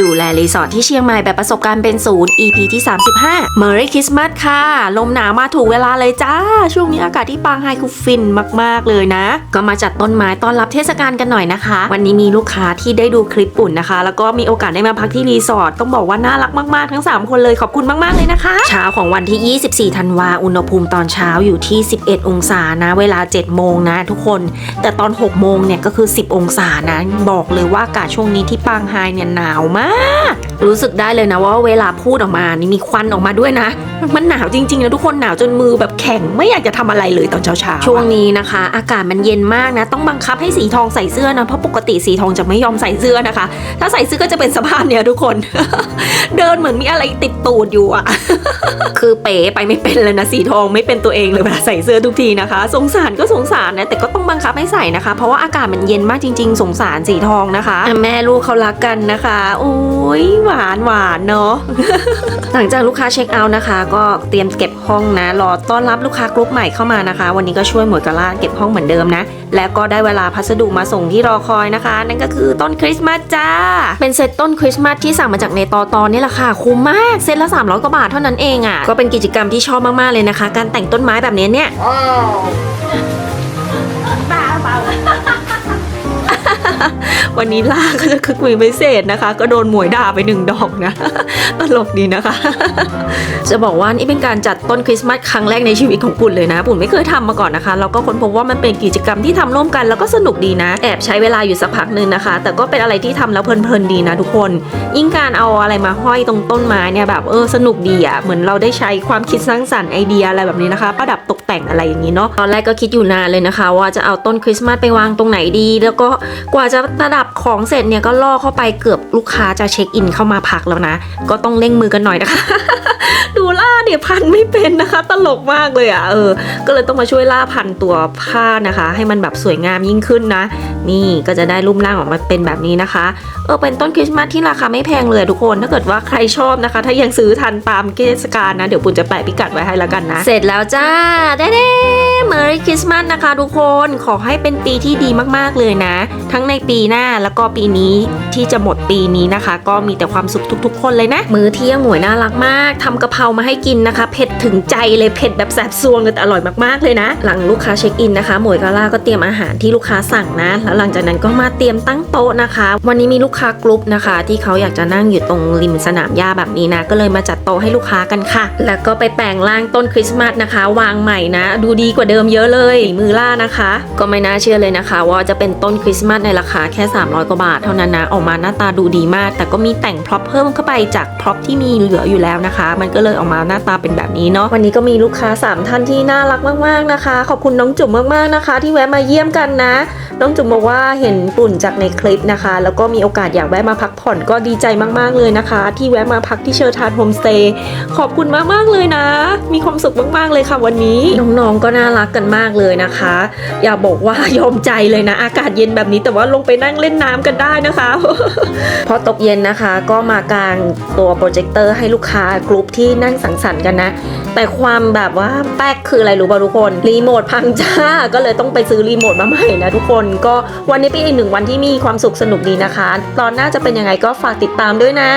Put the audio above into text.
ดูแลรีสอร์ทที่เชียงใหม่แบบประสบการณ์เป็นศูนย์ EP ที่ 35 Merry Christmas ค่ะ ลมหนาวมาถูกเวลาเลยจ้า ช่วงนี้อากาศที่ปางไฮคือฟินมาก ๆ เลยนะ ก็มาจัดต้นไม้ต้อนรับเทศกาลกันหน่อยนะคะ วันนี้มีลูกค้าที่ได้ดูคลิปปุ่นนะคะ แล้วก็มีโอกาสได้มาพักที่รีสอร์ทต้องบอกว่าน่ารักมาก ๆ ทั้ง 3 คนเลยขอบคุณมาก ๆ เลยนะคะ เช้าของวันที่ 24 ธันวาอุณหภูมิตอนเช้าอยู่ที่ 11 องศานะ เวลา 7 โมงนะ ทุกคน แต่ตอน 6 โมงเนี่ยก็คือ 10 องศานะ บอกเลยว่าอากาศช่วงนี้ที่ปางไฮเนี่ยหนาวมากรู้สึกได้เลยนะว่าเวลาพูดออกมานี่มีควันออกมาด้วยนะ มันหนาวจริงๆนะทุกคนหนาวจนมือแบบแข็งไม่อยากจะทำอะไรเลยตอนเช้าๆช่วงนี้นะคะ อากาศมันเย็นมากนะ ต้องบังคับให้สีทองใส่เสื้อนะเพราะปกติสีทองจะไม่ยอมใส่เสื้อนะคะ ถ้าใส่เสื้อก็จะเป็นสภาพเนี้ยทุกคน เดินเหมือนมีอะไรติดตูดอยู่อะคือเป๋ไปไม่เป็นเลยนะสีทองไม่เป็นตัวเองเลยเวลาใส่เสื้อทุกทีนะคะ สงสารก็สงสารนะแต่ก็ต้องบังคับให้ใส่นะคะ เพราะว่าอากาศมันเย็นมากจริง ๆ สงสารสีทองนะคะอะแม่ลูกเขารักกันนะคะโอ้ยหวานหวานเนาะ หลังจากลูกค้าเช็คเอาท์นะคะ ก็เตรียมเก็บห้องนะ รอต้อนรับลูกค้ากรุ๊ปใหม่เข้ามานะคะ วันนี้ก็ช่วยหมวยกะล่าเก็บห้องเหมือนเดิมนะ แล้วก็ได้เวลาพัสดุมาส่งที่รอคอยนะคะ นั่นก็คือต้นคริสต์มาสจ้า เป็นเซตต้นคริสต์มาสที่สั่งมาจากในตอตอนนี่แหละค่ะ คุ้มมาก เซตละ300กว่าบาทเท่านั้นเองอะ ก็เป็นกิจกรรมที่ชอบมากๆเลยนะคะ การแต่งต้นไม้แบบนี้เนี่ย วันนี้ล่าก็จะคึกมีพิเศษนะคะ ก็โดนหมวยด่าไปหนึ่งดอกนะตลกดีนะคะ จะบอกว่านี่เป็นการจัดต้นคริสต์มาสครั้งแรกในชีวิตของปุ่นเลยนะปุ่นไม่เคยทำมาก่อนนะคะแล้วก็ค้นพบว่ามันเป็นกิจกรรมที่ทำร่วมกันแล้วก็สนุกดีนะ แอบใช้เวลาอยู่สักพักหนึ่งนะคะ แต่ก็เป็นอะไรที่ทำแล้วเพลินๆดีนะทุกคน ยิ่งการเอาอะไรมาห้อยตรงต้นไม้เนี่ยแบบเออสนุกดีอะ่ะเหมือนเราได้ใช้ความคิดสร้างสรรค์ไอเดียอะไรแบบนี้นะคะ ประดับตก แต่งอะไรอย่างนี้เนาะตอนแรกก็คิดอยู่นานเลยนะคะ ว่าจะเอาต้นคริสต์มาสไปวางตรงไหนดี แล้วก็กว่าจะประดับของเสร็จเนี่ยก็ล่อเข้าไปเกือบลูกค้าจะเช็คอินเข้ามาพักแล้วนะ ก็ต้องเร่งมือกันหน่อยนะคะ ดูล่า เนี่ยพันไม่เป็นนะคะ ตลกมากเลยอะ่ะเออ ก็เลยต้องมาช่วยล่าพันตัวผ้านะคะ ให้มันแบบสวยงามยิ่งขึ้นนะ นี่ก็จะได้รูปร่างออกมาเป็นแบบนี้นะคะ เออเป็นต้นคริสต์มาสที่ราคาไม่แพงเลยทุกคน ถ้าเกิดว่าใครชอบนะคะ ถ้ายังซื้อทันตามเทศกาลนะ เดี๋ยวปุณจะแปะพิกัดไว้ให้แล้วกันนะ เสร็จแล้วจ้าได้เด้เมอรี่คริสต์มาสนะคะ ทุกคนขอให้เป็นปีที่ดีมากๆเลยนะ ทั้งในปีหน้าแล้วก็ปีนี้ที่จะหมดปีนี้นะคะ ก็มีแต่ความสุขทุก ๆ คนเลยนะ มื้อเที่ยงหมวยน่ารักมากทำกะเพรามาให้กินนะคะ เผ็ดถึงใจเลยเผ็ดแบบแสบซวงเลยแต่อร่อยมากๆเลยนะ หลังลูกค้าเช็คอินนะคะ หมวยกาล่าก็เตรียมอาหารที่ลูกค้าสั่งนะ แล้วหลังจากนั้นก็มาเตรียมตั้งโต๊ะนะคะ วันนี้มีลูกค้ากรุ๊ปนะคะ ที่เขาอยากจะนั่งอยู่ตรงริมสนามหญ้าแบบนี้นะ ก็เลยมาจัดโต๊ะให้ลูกค้ากันค่ะ แล้วก็ไปแปลงร่างต้นคริสต์มาสนะคะ วางใหม่นะ ดูดีกว่าเดิมเยอะเลยมือล่านะคะ ก็ไม่น่าเชื่อเลยนะคะ ว่าจะเป็นต้นคริสต์มาสในราคาแค่ 300กว่าบาทเท่านั้นนะออกมาหน้าตาดูดีมาก แต่ก็มีแต่งพร็อพเพิ่มเข้าไปจากพร็อพที่มีเหลืออยู่แล้วนะคะ มันก็เลยออกมาหน้าตาเป็นแบบนี้เนาะวันนี้ก็มีลูกค้า 3 ท่านที่น่ารักมากๆนะคะ ขอบคุณน้องจุ๋มมากๆนะคะ ที่แวะมาเยี่ยมกันนะ น้องจุ๋มบอกว่าเห็นปุ่นจากในคลิปนะคะ แล้วก็มีโอกาสอยากแวะมาพักผ่อนก็ดีใจมากๆเลยนะคะ ที่แวะมาพักที่เชอร์ทานโฮมสเตย์ขอบคุณมากๆเลยนะ มีความสุขมากๆเลยค่ะวันนี้น้องๆก็น่ารักกันมากเลยนะคะ อย่าบอกว่ายอมใจเลยนะ อากาศเย็นแบบนี้แต่ว่าลงไปนั่งเล่นน้ำกันได้นะคะ พอตกเย็นนะคะก็มากางตัวโปรเจคเตอร์ให้ลูกค้ากลุ่มที่นั่งสังสรรค์กันนะ แต่ความแบบว่าแป๊กคืออะไรรู้ป่ะทุกคน รีโมทพังจ้า ก็เลยต้องไปซื้อรีโมทมาใหม่นะทุกคน ก็วันนี้เป็นอีกหนึ่งวันที่มีความสุขสนุกดีนะคะ ตอนหน้าจะเป็นยังไงก็ฝากติดตามด้วยนะ